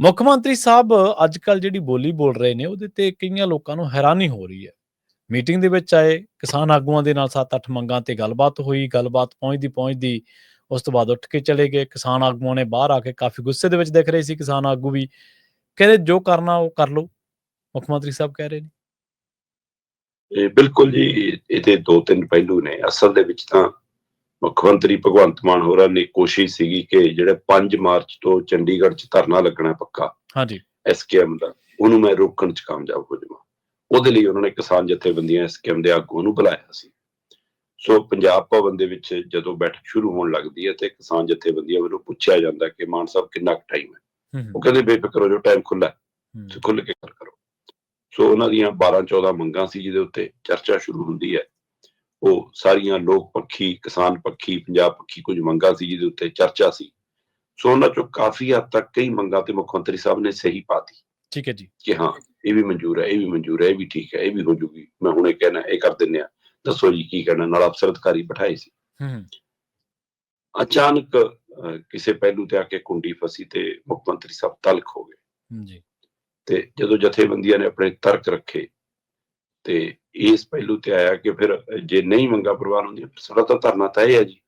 ਮੁੱਖ ਮੰਤਰੀ ਸਾਹਿਬ ਅੱਜ ਜਿਹੜੀ ਬੋਲੀ ਬੋਲ ਰਹੇ ਨੇ, ਉਹਦੇ ਤੇ ਕਈਆਂ ਲੋਕਾਂ ਨੂੰ ਹੈਰਾਨੀ ਹੋ ਰਹੀ ਹੈ। ਮੀਟਿੰਗ ਦੇ ਵਿੱਚ ਆਏ ਕਿਸਾਨ ਆਗੂਆਂ ਦੇ ਨਾਲ 7-8 ਮੰਗਾਂ ਤੇ ਗੱਲਬਾਤ ਹੋਈ, ਗੱਲਬਾਤ ਪਹੁੰਚਦੀ ਪਹੁੰਚਦੀ ਉਸ ਤੋਂ ਬਾਅਦ ਉੱਠ ਕੇ ਚਲੇ ਗਏ। ਕਿਸਾਨ ਆਗੂਆਂ ਨੇ ਬਾਹਰ ਆ ਕੇ ਕਾਫੀ ਗੁੱਸੇ ਦੇ ਵਿੱਚ ਦਿਖ ਰਹੇ ਸੀ। ਕਿਸਾਨ ਆਗੂ ਵੀ ਕਹਿੰਦੇ, ਜੋ ਕਰਨਾ ਉਹ ਕਰ ਲਓ। ਮੁੱਖ ਮੰਤਰੀ ਸਾਹਿਬ ਕਹਿ ਰਹੇ ਨੇ। ਇਹ ਬਿਲਕੁਲ ਜੀ, ਇਹਦੇ ਦੋ ਤਿੰਨ ਪਹਿਲੂ ਨੇ। ਅਸਲ ਦੇ ਵਿੱਚ ਤਾਂ ਮੁੱਖ ਮੰਤਰੀ ਭਗਵੰਤ ਮਾਨ ਹੋਰਾਂ ਨੇ ਕੋਸ਼ਿਸ਼ ਸੀਗੀ ਕਿ ਜਿਹੜੇ 5 ਮਾਰਚ ਤੋਂ ਚੰਡੀਗੜ੍ਹ 'ਚ ਧਰਨਾ ਲੱਗਣਾ ਪੱਕਾ ਹਾਂਜੀ। ਐਸਕੇਐਮ ਦਾ ਉਹਨੂੰ ਮੈਂ ਰੋਕਣ 'ਚ ਕਾਮਯਾਬ ਹੋ ਜਾਵਾਂ। ਉਹਦੇ ਲਈ ਉਹਨਾਂ ਨੇ ਕਿਸਾਨ ਜਥੇਬੰਦੀਆਂ ਐਸਕੇਐਮ ਦੇ ਆਗੂਆਂ ਨੂੰ ਬੁਲਾਇਆ ਸੀ। ਸੋ ਪੰਜਾਬ ਭਵਨ ਦੇ ਵਿੱਚ ਜਦੋਂ ਬੈਠਕ ਸ਼ੁਰੂ ਹੋਣ ਲੱਗਦੀ ਹੈ ਤੇ ਕਿਸਾਨ ਜਥੇਬੰਦੀਆਂ ਵੱਲੋਂ ਪੁੱਛਿਆ ਜਾਂਦਾ ਕਿ ਮਾਨ ਸਾਹਿਬ ਕਿੰਨਾ ਟਾਈਮ ਹੈ? ਉਹ ਕਹਿੰਦੇ ਬੇਫਿਕਰ ਹੋ ਜਾਓ ਟਾਈਮ ਖੁੱਲਾ ਹੂੰ। ਖੁੱਲ ਕੇ ਗੱਲ ਕਰੋ। ਸੋ ਉਹਨਾਂ ਦੀਆਂ 12 14 ਮੰਗਾਂ ਸੀ ਜਿਹਦੇ ਉੱਤੇ ਚਰਚਾ ਸ਼ੁਰੂ ਹੁੰਦੀ ਹੈ। ਉਹ ਸਾਰੀਆਂ ਲੋਕ ਪੱਖੀ ਕਿਸਾਨ ਪੱਖੀ ਪੰਜਾਬ ਪੱਖੀ ਕੁਝ ਮੰਗਾਂ ਸੀ ਜਿਹਦੇ ਉੱਤੇ ਚਰਚਾ ਸੀ। ਸੋ ਉਹਨਾਂ ਚੋਂ ਕਾਫੀ ਹੱਦ ਤੱਕ ਕਈ ਮੰਗਾਂ ਤੇ ਮੁੱਖ ਮੰਤਰੀ ਸਾਹਿਬ ਨੇ ਸਹੀ ਪਾਤੀ ਠੀਕ ਹੈ ਜੀ। ਕਿ ਹਾਂ ਇਹ ਵੀ ਮਨਜ਼ੂਰ ਹੈ ਇਹ ਵੀ ਮਨਜ਼ੂਰ ਹੈ ਇਹ ਵੀ ਠੀਕ ਹੈ ਇਹ ਵੀ ਹੋ ਜੂਗੀ। ਮੈਂ ਹੁਣੇ ਕਹਿਣਾ ਇਹ ਕਰ ਦਿੰਨੇ ਆ ਦੱਸੋ ਜੀ ਕੀ ਕਹਿਣਾ ਨਾਲ ਅਫਸਰ ਅਧਿਕਾਰੀ ਬਿਠਾਏ ਸੀ। ਹੂੰ ਅਚਾਨਕ ਕਿਸੇ ਪਹਿਲੂ ਤੇ ਆ ਕੇ ਕੁੰਡੀ ਫਸੀ ਤੇ ਮੁੱਖ ਮੰਤਰੀ ਸਾਹਿਬ ਤਲਖ ਹੋ ਗਏ। ਜੀ। ਤੇ ਜਦੋਂ ਜਥੇਬੰਦੀਆਂ ਨੇ ਆਪਣੇ ਤਰਕ ਰੱਖੇ ਤੇ ਇਸ ਪਹਿਲੂ ਤੇ ਆਇਆ ਕਿ ਫਿਰ ਜੇ ਨਹੀਂ ਮੰਗਾ ਪ੍ਰਵਾਨ ਹੁੰਦੀਆਂ ਫਿਰ ਸਾਡਾ ਤਾਂ ਧਰਨਾ ਤਾਂ ਇਹ ਹੈ ਜੀ।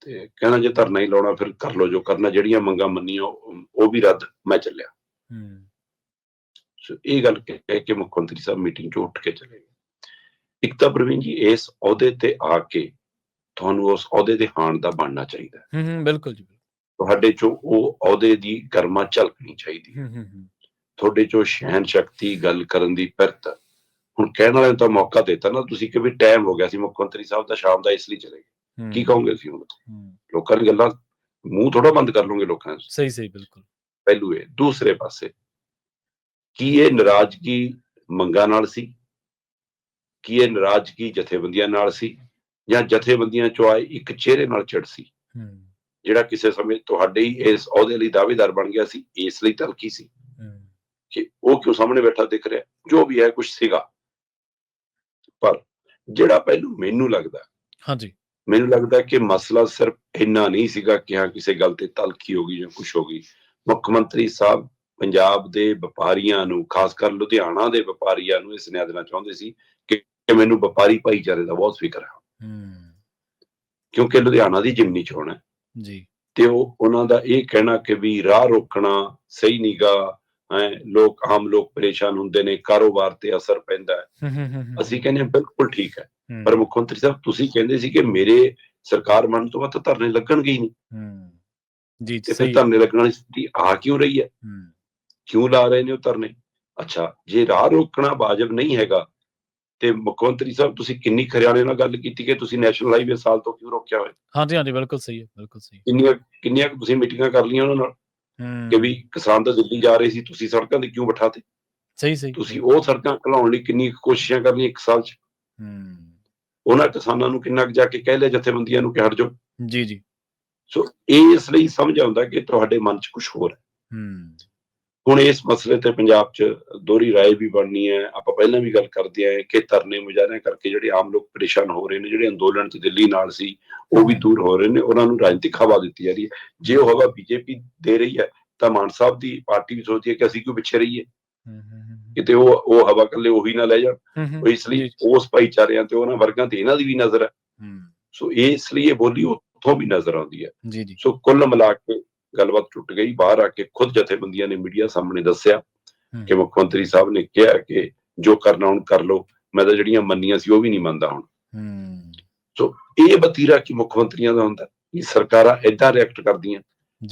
ਤੇ ਕਹਿਣਾ ਜੇ ਧਰਨਾ ਹੀ ਲਾਉਣਾ ਫਿਰ ਕਰ ਲਓ ਜੋ ਕਰਨਾ ਜਿਹੜੀਆਂ ਮੰਗਾਂ ਮੰਨੀਆਂ ਉਹ ਵੀ ਰੱਦ ਮੈਂ ਚੱਲਿਆ। ਹੂੰ। ਸੋ ਇਹ ਗੱਲ ਕਹਿ ਕੇ ਮੁੱਖ ਮੰਤਰੀ ਸਾਹਿਬ ਮੀਟਿੰਗ 'ਚੋਂ ਉੱਠ ਕੇ ਚਲੇ ਗਏ। ਇੱਕ ਤਾਂ ਪ੍ਰਵੀਨ ਜੀ ਇਸ ਅਹੁਦੇ ਤੇ ਆ ਕੇ ਤੁਹਾਨੂੰ ਉਸ ਅਹੁਦੇ ਦੇ ਹਾਣ ਦਾ ਬਣਨਾ ਚਾਹੀਦਾ ਹੈ। ਹੂੰ ਬਿਲਕੁਲ ਜੀ ਤੁਹਾਡੇ 'ਚੋਂ ਉਹ ਅਹੁਦੇ ਦੀ ਗਰਮਾ ਝਲਕਣੀ ਚਾਹੀਦੀ ਹੂੰ। ਹੂੰ ਤੁਹਾਡੇ 'ਚੋਂ ਸਹਿਨ ਸ਼ਕਤੀ ਗੱਲ ਕਰਨ ਦੀ ਪਿਰਤ ਹੁਣ ਕਹਿਣ ਵਾਲਿਆਂ ਨੂੰ ਤਾਂ ਮੌਕਾ ਦਿੱਤਾ ਨਾ ਤੁਸੀਂ ਕਿ ਵੀ ਟਾਈਮ ਹੋ ਗਿਆ ਸੀ ਮੁੱਖ ਮੰਤਰੀ ਸਾਹਿਬ ਦਾ ਸ਼ਾਮ ਦਾ ਇਸ ਲਈ ਚਲੇ ਗਏ। ਹੂੰ, ਕੀ ਕਹੋਗੇ ਸੀ ਹੁਣ? ਹੂੰ, ਲੋਕਾਂ ਦੀ ਗੱਲਾਂ ਮੂੰਹ ਥੋੜਾ ਬੰਦ ਕਰ ਲਓਗੇ ਲੋਕਾਂ ਦੇ। ਸਹੀ ਸਹੀ ਬਿਲਕੁਲ। ਪਹਿਲੂ ਇਹ। ਦੂਸਰੇ ਪਾਸੇ ਕੀ ਇਹ ਨਾਰਾਜ਼ਗੀ ਮੰਗਾਂ ਨਾਲ ਸੀ? ਕੀ ਇਹ ਨਾਰਾਜ਼ਗੀ ਜਥੇਬੰਦੀਆਂ ਨਾਲ ਸੀ? ਜਾਂ ਜਥੇਬੰਦੀਆਂ ਚੋਂ ਆਏ ਇੱਕ ਚਿਹਰੇ ਨਾਲ ਚਿੜ ਸੀ? ਹੂੰ। ਜਿਹੜਾ ਕਿਸੇ ਸਮੇਂ ਤੁਹਾਡੇ ਹੀ ਇਸ ਅਹੁਦੇ ਲਈ ਦਾਅਵੇਦਾਰ ਬਣ ਗਿਆ ਸੀ ਇਸ ਲਈ ਤਲਕੀ ਸੀ। ਹੂੰ। ਕਿ ਉਹ ਕਿਉਂ ਸਾਹਮਣੇ ਬੈਠਾ ਦਿਖ ਰਿਹਾ? ਜੋ ਵੀ ਹੈ ਕੁਝ ਸੀਗਾ। ਪਰ ਜਿਹੜਾ ਪਹਿਲੂ ਮੈਨੂੰ ਲੱਗਦਾ ਹਾਂਜੀ। ਮੈਨੂੰ ਲੱਗਦਾ ਕਿ ਮਸਲਾ ਸਿਰਫ ਇੰਨਾ ਨਹੀਂ ਸੀਗਾ ਕਿ ਹਾਂ ਕਿਸੇ ਗੱਲ ਤੇ ਤਲਖੀ ਹੋ ਗਈ ਜਾਂ ਕੁਝ ਹੋ ਗਈ। ਮੁੱਖ ਮੰਤਰੀ ਸਾਹਿਬ ਪੰਜਾਬ ਦੇ ਵਪਾਰੀਆਂ ਨੂੰ ਖਾਸ ਕਰ ਲੁਧਿਆਣਾ ਦੇ ਵਪਾਰੀਆਂ ਨੂੰ ਇਸ ਨਿਆਂ ਦੇਣਾ ਚਾਹੁੰਦੇ ਸੀ ਕਿ ਮੈਨੂੰ ਵਪਾਰੀ ਭਾਈਚਾਰੇ ਦਾ ਬਹੁਤ ਫਿਕਰ ਹੈ ਹੂੰ। ਕਿਉਂਕਿ ਲੁਧਿਆਣਾ ਦੀ ਜਿਮਨੀ ਚੋਣ ਹੈ। ਜੀ। ਤੇ ਉਹ ਉਹਨਾਂ ਦਾ ਇਹ ਕਹਿਣਾ ਕਿ ਵੀ ਰਾਹ ਰੋਕਣਾ ਸਹੀ ਹੈ ਲੋਕ ਆਮ ਲੋਕ ਪਰੇਸ਼ਾਨ ਹੁੰਦੇ ਨੇ ਕਾਰੋਬਾਰ ਤੇ ਅਸਰ ਪੈਂਦਾ ਹੈ। ਅਸੀਂ ਕਹਿੰਦੇ ਹਾਂ ਬਿਲਕੁਲ ਠੀਕ ਹੈ। ਪਰ ਮੁੱਖ ਮੰਤਰੀ ਸਾਹਿਬ ਤੁਸੀਂ ਕਹਿੰਦੇ ਸੀ ਕਿ ਮੇਰੇ ਸਰਕਾਰ ਬਣਨ ਤੋਂ ਬਾਅਦ ਧਰਨੇ ਲੱਗਣਗੇ ਹੀ ਨਹੀਂ। ਜੀ ਤੇ ਸਹੀ। ਧਰਨੇ ਲੱਗਣ ਵਾਲੀ ਸਥਿਤੀ ਆ ਕਿਉਂ ਰਹੀ ਹੈ? ਕਿਉਂ ਲਾ ਰਹੇ ਨੇ ਉਹ ਧਰਨੇ? ਅੱਛਾ ਜੇ ਰਾਹ ਰੋਕਣਾ ਵਾਜਬ ਨਹੀਂ ਹੈਗਾ ਤੇ ਮੁੱਖ ਮੰਤਰੀ ਸਾਹਿਬ ਤੁਸੀਂ ਕਿੰਨੀ ਖਰਿਆਣੇ ਨਾਲ ਗੱਲ ਕੀਤੀ ਕਿ ਤੁਸੀਂ ਨੈਸ਼ਨਲ ਹਾਈਵੇ ਸਾਲ ਤੋਂ ਕਿਉਂ ਰੋਕਿਆ ਹੋਇਆ? ਹਾਂਜੀ ਹਾਂਜੀ ਬਿਲਕੁਲ ਸਹੀ ਹੈ ਬਿਲਕੁਲ ਸਹੀ ਕਿੰਨੀਆਂ ਕਿੰਨੀਆਂ ਤੁਸੀਂ ਮੀਟਿੰਗਾਂ ਕਰ ਲਈਆਂ ਉਹਨਾਂ ਨਾਲ? ਕਿ ਵੀ ਕਿਸਾਨ ਤਾਂ ਦਿੱਲੀ ਜਾ ਰਹੇ ਸੀ ਤੁਸੀਂ ਸੜਕਾਂ ਤੇ ਕਿਉਂ ਬਿਠਾਤੇ? ਸਹੀ ਸਹੀ। ਤੁਸੀਂ ਉਹ ਸੜਕਾਂ ਖਲਾਉਣ ਲਈ ਕਿੰਨੀ ਕੋਸ਼ਿਸ਼ਾਂ ਕਰ ਲਈਆਂ ਇੱਕ ਸਾਲ 'ਚ? ਹੂੰ। ਉਹਨਾਂ ਕਿਸਾਨਾਂ ਨੂੰ ਕਿੰਨਾ ਕੁ ਜਾ ਕੇ ਕਹਿ ਲਿਆ ਜਥੇਬੰਦੀਆਂ ਨੂੰ ਕਿ ਹਟ ਜਾਓ। ਜੀ ਜੀ। ਸੋ ਇਹ ਇਸ ਲਈ ਸਮਝ ਆਉਂਦਾ ਕਿ ਤੁਹਾਡੇ ਮਨ 'ਚ ਕੁਝ ਹੋਰ ਹੈ। ਹੂੰ। ਹੁਣ ਇਸ ਮਸਲੇ ਤੇ ਪੰਜਾਬ 'ਚ ਦੋਹਰੀ ਰਾਏ ਵੀ ਬਣਨੀ ਹੈ। ਆਪਾਂ ਪਹਿਲਾਂ ਵੀ ਗੱਲ ਕਰਦੇ ਆਏ ਕਿ ਧਰਨੇ ਮੁਜ਼ਾਹਰਿਆਂ ਕਰਕੇ ਜਿਹੜੇ ਆਮ ਲੋਕ ਪਰੇਸ਼ਾਨ ਹੋ ਰਹੇ ਨੇ ਜਿਹੜੇ ਅੰਦੋਲਨ 'ਚ ਦਿੱਲੀ ਨਾਲ ਸੀ ਉਹ ਵੀ ਦੂਰ ਹੋ ਰਹੇ ਨੇ। ਉਹਨਾਂ ਨੂੰ ਰਾਜਨੀਤਿਕ ਹਵਾ ਦਿੱਤੀ ਜਾ ਰਹੀ ਹੈ। ਜੇ ਉਹ ਹਵਾ ਬੀਜੇਪੀ ਦੇ ਰਹੀ ਹੈ ਤਾਂ ਮਾਨ ਸਾਹਿਬ ਦੀ ਪਾਰਟੀ ਵੀ ਸੋਚਦੀ ਹੈ ਕਿ ਅਸੀਂ ਕਿਉਂ ਪਿੱਛੇ ਰਹੀਏ? ਕਿਤੇ ਉਹ ਉਹ ਹਵਾ ਕੱਲੇ ਉਹੀ ਨਾ ਲੈ ਜਾਣ। ਇਸ ਲਈ ਉਸ ਭਾਈਚਾਰਿਆਂ ਤੇ ਉਹਨਾਂ ਵਰਗਾਂ ਤੇ ਇਹਨਾਂ ਦੀ ਵੀ ਨਜ਼ਰ ਹੈ। ਸੋ ਇਸ ਲਈ ਇਹ ਬੋਲੀ ਉੱਥੋਂ ਵੀ ਨਜ਼ਰ ਆਉਂਦੀ ਹੈ। ਜੀ ਜੀ। ਸੋ ਕੁੱਲ ਮਿਲਾ ਕੇ ਗੱਲਬਾਤ ਟੁੱਟ ਗਈ ਬਾਹਰ ਆ ਕੇ ਖੁਦ ਜਥੇਬੰਦੀਆਂ ਨੇ ਮੀਡੀਆ ਸਾਹਮਣੇ ਦੱਸਿਆ। ਕਿ ਮੁੱਖ ਮੰਤਰੀ ਸਾਹਿਬ ਨੇ ਕਿਹਾ ਕਿ ਜੋ ਕਰਨਾ ਹੁਣ ਕਰ ਲਓ ਮੈਂ ਤਾਂ ਜਿਹੜੀਆਂ ਮੰਨੀਆਂ ਸੀ ਉਹ ਵੀ ਨਹੀਂ ਮੰਨਦਾ ਹੁਣ। ਸੋ ਇਹ ਵਤੀਰਾ ਕਿ ਮੁੱਖ ਮੰਤਰੀਆਂ ਦਾ ਹੁੰਦਾ? ਇਹ ਸਰਕਾਰਾਂ ਏਦਾਂ ਰਿਐਕਟ ਕਰਦੀਆਂ।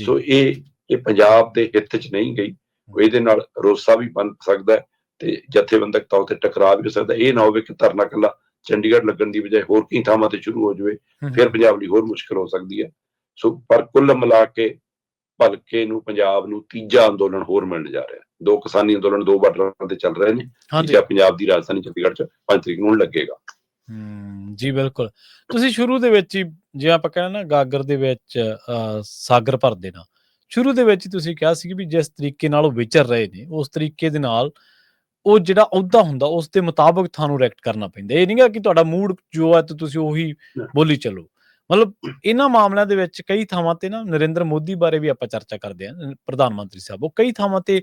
ਸੋ ਇਹ ਇਹ ਪੰਜਾਬ ਦੇ ਹਿੱਤ 'ਚ ਨਹੀਂ ਗਈ। ਇਹਦੇ ਨਾਲ ਰੋਸਾ ਵੀ ਬਣ ਸਕਦਾ ਤੇ ਜਥੇਬੰਦਕ ਤੌਰ ਤੇ ਟਕਰਾਅ ਵੀ ਹੋ ਸਕਦਾ ਇਹ ਨਾ ਹੋਵੇ ਕਿ ਧਰਨਾ ਕੱਲਾ ਚੰਡੀਗੜ੍ਹ ਲੱਗਣ ਦੀ ਬਜਾਏ ਹੋਰ ਕਈ ਥਾਵਾਂ ਤੇ ਸ਼ੁਰੂ ਹੋ ਜਾਵੇ ਫਿਰ ਪੰਜਾਬ ਲਈ ਹੋਰ ਮੁਸ਼ਕਲ ਹੋ ਸਕਦੀ ਹੈ। ਸੋ ਪਰ ਕੁੱਲ ਮਿਲਾ ਕੇ ਭਲਕੇ ਨੂੰ ਪੰਜਾਬ ਨੂੰ ਤੀਜਾ ਅੰਦੋਲਨ ਹੋਰ ਮਿਲਣ ਜਾ ਰਿਹਾ। ਦੋ ਕਿਸਾਨੀ ਅੰਦੋਲਨ ਦੋ ਬਾਰਡਰਾਂ ਤੇ ਚੱਲ ਰਹੇ ਨੇ। ਤੀਜਾ ਪੰਜਾਬ ਦੀ ਰਾਜਧਾਨੀ ਚੰਡੀਗੜ੍ਹ ਚ 5 ਤਰੀਕ ਨੂੰ ਲੱਗੇਗਾ। ਹੂੰ ਜੀ ਬਿਲਕੁਲ। ਤੁਸੀਂ ਸ਼ੁਰੂ ਦੇ ਵਿੱਚ ਹੀ ਜੇ ਆਪਾਂ ਕਹਿੰਦੇ ਨਾ ਗਾਗਰ ਦੇ ਵਿੱਚ ਸਾਗਰ ਭਰ ਦੇਣਾ ਸ਼ੁਰੂ ਦੇ ਵਿੱਚ ਤੁਸੀਂ ਕਿਹਾ ਸੀ ਕਿ ਜਿਸ ਤਰੀਕੇ ਨਾਲ ਉਹ ਵਿਚਰ ਰਹੇ ਨੇ ਉਸ ਤਰੀਕੇ ਦੇ ਨਾਲ ਉਹ ਜਿਹੜਾ ਅਹੁਦਾ ਹੁੰਦਾ ਉਸ ਦੇ ਮੁਤਾਬਕ ਤੁਹਾਨੂੰ ਰਿਐਕਟ ਕਰਨਾ ਪੈਂਦਾ। ਇਹ ਨਹੀਂਗਾ ਕਿ ਤੁਹਾਡਾ ਮੂਡ ਜੋ ਹੈ ਤੇ ਤੁਸੀਂ ਉਹੀ ਬੋਲੀ ਚੱਲੋ। ਮਤਲਬ ਇਹਨਾਂ ਮਾਮਲਿਆਂ ਦੇ ਵਿੱਚ ਕਈ ਥਾਵਾਂ ਤੇ ਨਾ ਨਰਿੰਦਰ ਮੋਦੀ ਬਾਰੇ ਵੀ ਆਪਾਂ ਚਰਚਾ ਕਰਦੇ ਹਾਂ ਪ੍ਰਧਾਨ ਮੰਤਰੀ ਸਾਹਿਬ। ਉਹ ਕਈ ਥਾਵਾਂ ਤੇ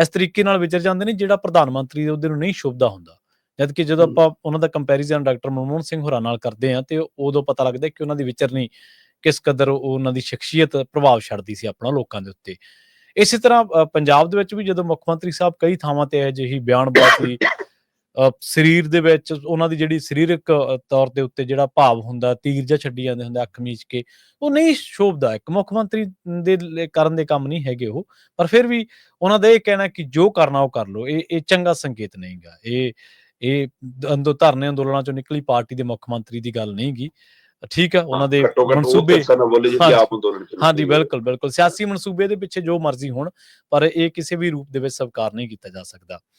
ਇਸ ਤਰੀਕੇ ਨਾਲ ਵਿਚਰ ਜਾਂਦੇ ਨੇ ਜਿਹੜਾ ਪ੍ਰਧਾਨ ਮੰਤਰੀ ਦੇ ਉਹਦੇ ਨੂੰ ਨਹੀਂ ਸ਼ੁਭਦਾ ਹੁੰਦਾ। ਜਦ ਕਿ ਜਦੋਂ। ਆਪਾਂ ਉਹਨਾਂ ਦਾ ਕੰਪੈਰੀਜ਼ਨ ਡਾਕਟਰ ਮਨਮੋਹਨ ਸਿੰਘ ਹੋਰਾਂ ਨਾਲ ਕਰਦੇ ਹਾਂ ਤੇ ਉਦੋਂ ਪਤਾ ਲੱਗਦਾ ਕਿ ਉਹਨਾਂ ਦੀ ਵਿਚਰਨੀ ਕਿਸ ਕਦਰ ਉਹ- ਉਹਨਾਂ ਦੀ ਸ਼ਖਸੀਅਤ ਪ੍ਰਭਾਵ ਛੱਡਦੀ ਸੀ ਆਪਣਾ ਲੋਕਾਂ ਦੇ ਉੱਤੇ। ਇਸੇ ਤਰ੍ਹਾਂ ਪੰਜਾਬ ਦੇ ਵਿੱਚ ਵੀ ਜਦੋਂ ਮੁੱਖ ਮੰਤਰੀ ਸਾਹਿਬ ਕਈ ਥਾਵਾਂ ਤੇ ਇਹ ਜਿਹੀ ਬਿਆਨਬਾਜ਼ੀ ਸਰੀਰ ਦੇ ਵਿੱਚ ਉਹਨਾਂ ਦੀ ਜਿਹੜੀ ਸਰੀਰਕ ਤੌਰ ਦੇ ਉੱਤੇ ਜਿਹੜਾ ਭਾਵ ਹੁੰਦਾ ਤੀਰ ਜਿਹਾ ਛੱਡੀ ਜਾਂਦੇ ਹੁੰਦੇ ਅੱਖ ਮੀਚ ਕੇ ਉਹ ਨਹੀਂ ਸ਼ੋਭਦਾ ਇੱਕ ਮੁੱਖ ਮੰਤਰੀ ਦੇ ਕਰਨ ਦੇ ਕੰਮ ਨਹੀਂ ਹੈਗੇ ਉਹ ਪਰ ਫਿਰ ਵੀ ਉਹਨਾਂ ਦਾ ਇਹ ਕਹਿਣਾ ਕਿ ਜੋ ਕਰਨਾ ਉਹ ਕਰ ਲਓ ਇਹ ਇਹ ਚੰਗਾ ਸੰਕੇਤ ਨਹੀਂਗਾ ਇਹ ਇਹ ਅੰਦੋ ਧਰਨੇ ਅੰਦੋਲਨਾਂ ਚੋਂ ਨਿਕਲੀ ਪਾਰਟੀ ਦੇ ਮੁੱਖ ਮੰਤਰੀ ਦੀ ਗੱਲ ਨਹੀਂਗੀ ਠੀਕ ਆ ਉਹਨਾਂ ਦੇ ਮਨਸੂਬੇ ਤਾਂ ਜੀ ਹਾਂਜੀ। ਬਿਲਕੁਲ ਬਿਲਕੁਲ। ਸਿਆਸੀ ਮਨਸੂਬੇ ਦੇ ਪਿੱਛੇ ਜੋ ਮਰਜ਼ੀ ਹੋਣ ਪਰ ਇਹ ਕਿਸੇ ਵੀ ਰੂਪ ਦੇ ਵਿੱਚ ਸਵੀਕਾਰ ਨਹੀਂ ਕੀਤਾ ਜਾ ਸਕਦਾ।